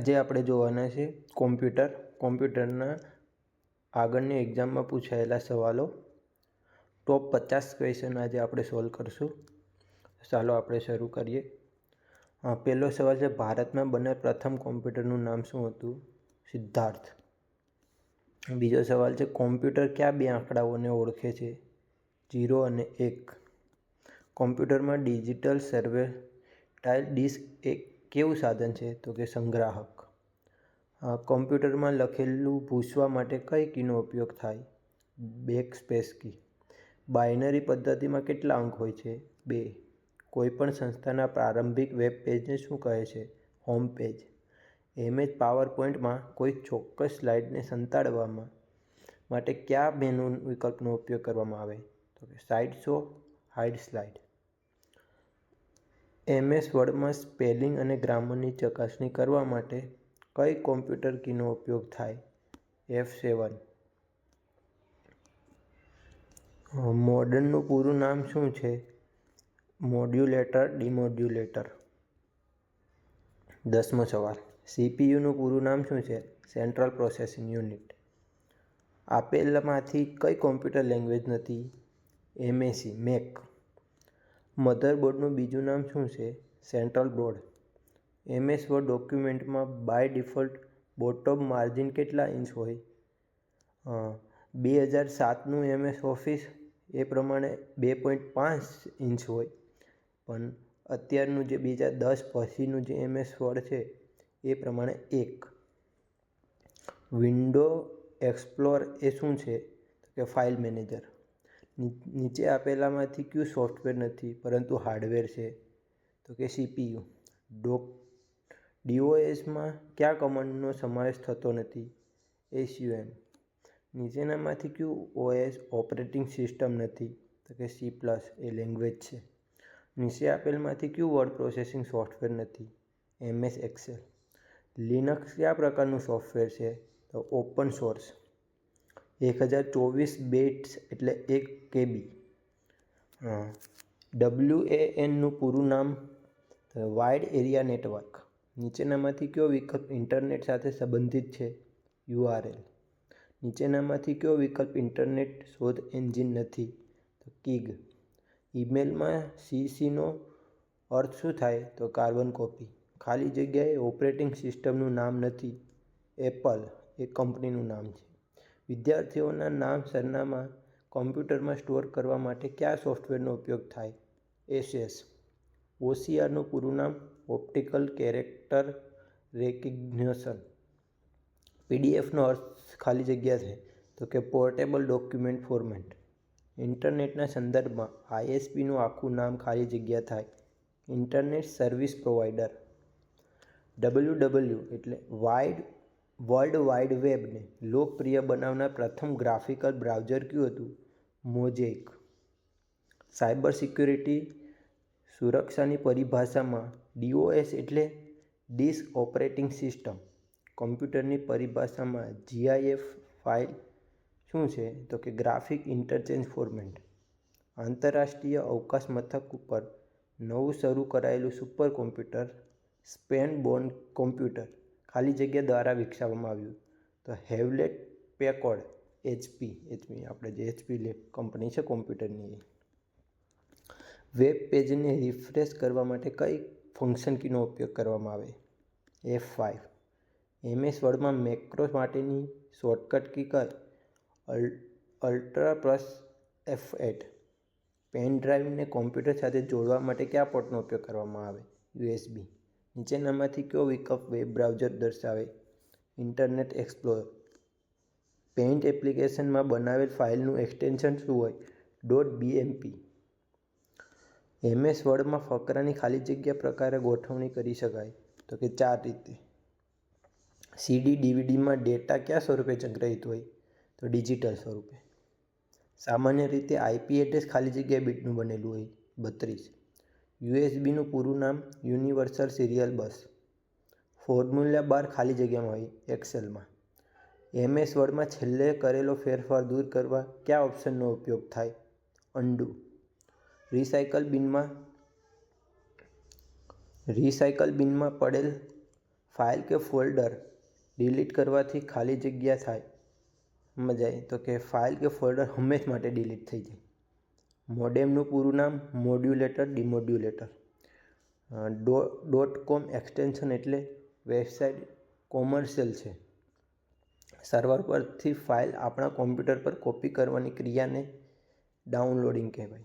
આજે આપણે જોવાના છે, કોમ્પ્યુટર. કોમ્પ્યુટરના આગળની એક્ઝામમાં પૂછાયેલા સવાલો. ટોપ પચાસ ક્વેશ્ચન આજે આપણે સોલ્વ કરશું. ચાલો આપણે શરૂ કરીએ. પહેલો સવાલ છે, ભારતમાં બનેલ પ્રથમ કોમ્પ્યુટરનું નામ શું હતું? સિદ્ધાર્થ. બીજો સવાલ છે, કોમ્પ્યુટર કયા બે આંકડાઓને ઓળખે છે? જીરો અને એક. કોમ્પ્યુટરમાં ડિજિટલ સર્વે ટાઇલ ડિસ્ક એક કેવું સાધન છે? તો કે સંગ્રાહક. કોમ્પ્યુટરમાં લખેલું ભૂસવા માટે કઈ કીનો ઉપયોગ થાય? બેક સ્પેસ કી. બાઇનરી પદ્ધતિમાં કેટલા અંક હોય છે? બે. કોઈપણ સંસ્થાના પ્રારંભિક વેબ પેજને શું કહે છે? Home page. એમએચ પાવર પોઈન્ટમાં કોઈ ચોક્કસ સ્લાઇડને સંતાડવામાં માટે કયા મેનુ વિકલ્પનો ઉપયોગ કરવામાં આવે? તો કે side show, hide slide. MS વર્ડમાં spelling અને ગ્રામરની ચકાસણી કરવા માટે કઈ કોમ્પ્યુટર કીનો ઉપયોગ થાય? F seven. મોડર્નનું પૂરું નામ શું છે? Modulator, demodulator. દસમો સવાલ. સીપીયુનું પૂરું નામ શું છે? Central processing unit. આપેલમાંથી કઈ કોમ્પ્યુટર લેંગ્વેજ નથી? MAC, Mac. મધરબોર્ડનું બીજું નામ શું છે? Central board. એમએસ વર્ડ ડોક્યુમેન્ટમાં બાય ડિફોલ્ટ બોટમ માર્જિન કેટલા ઇંચ હોય? બે હજાર સાતનું એમએસ ઓફિસ એ પ્રમાણે બે પોઈન્ટ પાંચ ઇંચ હોય. પણ અત્યારનું જે બે હજાર દસ પછીનું જે એમએસ વર્ડ છે એ પ્રમાણે એક. વિન્ડો એક્સપ્લોર એ શું છે? કે ફાઇલ મેનેજર. નીચે આપેલામાંથી કયું સોફ્ટવેર નથી, પરંતુ હાર્ડવેર છે. તો કે સીપીયુ ડોક ડીઓએસમાં કયા કમાન્ડનો સમાવેશ થતો નથી? એસયુએમ નીચેનામાંથી કયું ઓએસ ઓપરેટિંગ સિસ્ટમ નથી? તો કે સી પ્લસ એ લેંગ્વેજ છે. નીચે આપેલમાંથી કયું વર્ડ પ્રોસેસિંગ સોફ્ટવેર નથી? એમએસ એક્સેલ લિનક્સ કયા પ્રકારનું સોફ્ટવેર છે? તો ઓપન સોર્સ એક હજાર ચોવીસ બેટ્સ એટલે એક કેબી. ડબલ્યુ એ એનનું પૂરું નામ વાઇડ એરિયા નેટવર્ક. નીચેનામાંથી કયો વિકલ્પ ઇન્ટરનેટ સાથે સંબંધિત છે? યુઆરએલ. નીચેનામાંથી કયો વિકલ્પ ઇન્ટરનેટ શોધ એન્જિન નથી? તો કિગ. ઈમેલમાં સીસીનો અર્થ શું થાય? તો કાર્બન કોપી. ખાલી જગ્યાએ ઓપરેટિંગ સિસ્ટમનું નામ નથી. એપલ એ કંપનીનું નામ છે. વિદ્યાર્થીઓના નામ સરનામા કોમ્પ્યુટરમાં સ્ટોર કરવા માટે કયા સોફ્ટવેરનો ઉપયોગ થાય? એસએસ. ઓસીઆરનું પૂરું નામ ઓપ્ટિકલ કેરેક્ટર રેકગ્નિશન. પીડીએફનો અર્થ ખાલી જગ્યા છે, તો કે પોર્ટેબલ ડોક્યુમેન્ટ ફોર્મેટ. ઇન્ટરનેટના સંદર્ભમાં આઈએસપીનું આખું નામ ખાલી જગ્યા થાય. Internet service provider W W એટલે વાઇડ વર્લ્ડ વાઇડ વેબને લોકપ્રિય બનાવનાર પ્રથમ ગ્રાફિકલ બ્રાઉઝર કયું હતું? મોઝેક. સાયબર સિક્યુરિટી સુરક્ષાની પરિભાષામાં ડીઓએસ એટલે ડિસ ઓપરેટિંગ સિસ્ટમ. કોમ્પ્યુટરની પરિભાષામાં જીઆઈએફ ફાઇલ શું છે? તો કે ગ્રાફિક ઇન્ટરચેન્જ ફોર્મેટ. આંતરરાષ્ટ્રીય અવકાશ મથક ઉપર નવું શરૂ કરાયેલું સુપર કોમ્પ્યુટર સ્પેન બોન્ડ કોમ્પ્યુટર. ખાલી જગ્યા દ્વારા વિકસાવવામાં આવ્યું. તો હેવલેટ પેકોડ એચપી એચપી આપણે જે એચપી કંપની છે કોમ્પ્યુટરની એ. વેબ પેજને રિફ્રેશ કરવા માટે કઈ ફંક્શન કીનો ઉપયોગ કરવામાં આવે? એફ ફાઇવ એમએસ વર્ડમાં મેક્રો માટેની શોર્ટકટ કી કર. Alt plus F eight pen ડ્રાઈવને computer સાથે જોડવા માટે કયા પોર્ટનો ઉપયોગ કરવામાં આવે? યુએસબી નીચેનામાંથી કયો વિકલ્પ વેબ બ્રાઉઝર દર્શાવે? ઇન્ટરનેટ એક્સપ્લોર પેઇન્ટ એપ્લિકેશનમાં બનાવેલ ફાઇલનું એક્સટેન્શન શું હોય? ડોટ બીએમપી એમએસ વર્ડમાં ફકરાની ખાલી જગ્યા પ્રકારે ગોઠવણી કરી શકાય. તો કે ચાર રીતે. સીડી ડીવીડીમાં ડેટા કયા સ્વરૂપે સંગ્રહિત હોય? તો ડિજિટલ સ્વરૂપે. સામાન્ય રીતે આઈપી એડ્રેસ ખાલી જગ્યા બીટનું બનેલું હોય. બત્રીસ. યુએસબીનું પૂરું નામ યુનિવર્સલ સિરિયલ બસ. ફોર્મ્યુલા બાર ખાલી જગ્યામાં હોય, એક્સેલમાં. એમએસ વર્ડમાં છેલ્લે કરેલો ફેરફાર દૂર કરવા કયા ઓપ્શનનો ઉપયોગ થાય? અંડુ રિસાયકલ બિનમાં રિસાયકલ બિનમાં પડેલ ફાઇલ કે ફોલ્ડર ડિલીટ કરવાથી ખાલી જગ્યા થાય. મજા આવી. તો કે ફાઇલ કે ફોલ્ડર હંમેશ માટે ડિલીટ થઈ જાય. મોડેમનું પૂરું નામ મોડ્યુલેટર ડિમોડ્યુલેટર. ડો, ડોટ કોમ એક્સટેન્શન એટલે વેબસાઇટ કોમર્શિયલ છે. સર્વર પરથી ફાઇલ આપણા કોમ્પ્યુટર પર કોપી કરવાની ક્રિયાને ડાઉનલોડિંગ કહેવાય.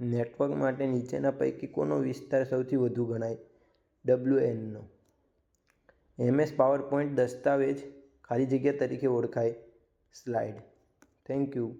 નેટવર્ક માટે નીચેના પૈકી કોનો વિસ્તાર સૌથી વધુ ગણાય, ડબલ્યુ એનનો એમએસ પાવર પોઈન્ટ દસ્તાવેજ ખાલી જગ્યા તરીકે ઓળખાય. સ્લાઇડ. Thank you.